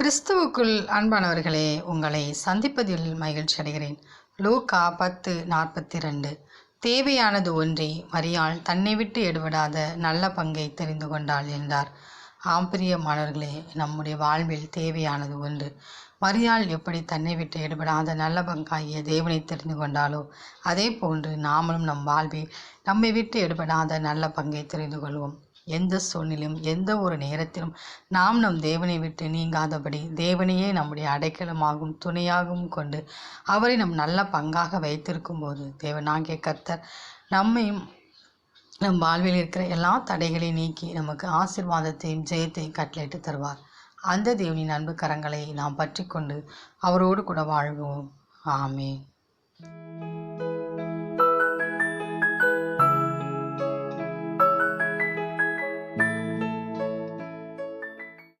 கிறிஸ்துவுக்குள் அன்பானவர்களே உங்களை சந்திப்பதில் மகிழ்ச்சி அடைகிறேன். லூக்கா பத்து நாற்பத்தி ரெண்டு தேவையானது ஒன்றே மரியாள் தன்னை விட்டு எடுபடாத நல்ல பங்கை தெரிந்து கொண்டாள் என்றார். ஆம்பிரியமானவர்களே நம்முடைய வாழ்வில் தேவையானது ஒன்று. மரியாள் எப்படி தன்னை விட்டு எடுபடாத நல்ல பங்காகிய தேவனை தெரிந்து கொண்டாலோ அதே போன்று நாமளும் நம் வாழ்வில் நம்மை விட்டு எடுபடாத நல்ல பங்கை தெரிந்து கொள்வோம். எந்த சூழ்நிலையும் எந்த ஒரு நேரத்திலும் நாம் நம் தேவனை விட்டு நீங்காதபடி தேவனையே நம்முடைய அடைக்கலமாகவும் துணையாகவும் கொண்டு அவரை நம் நல்ல பங்காக வைத்திருக்கும் போது தேவனாகிய கத்தர் நம்மையும் நம் வாழ்வில் இருக்கிற எல்லா தடைகளையும் நீக்கி நமக்கு ஆசிர்வாதத்தையும் ஜெயத்தையும் கட்டளையிட்டு தருவார். அந்த தேவனின் அன்பு கரங்களை நாம் பற்றி கொண்டு அவரோடு கூட வாழ்வோம். ஆமே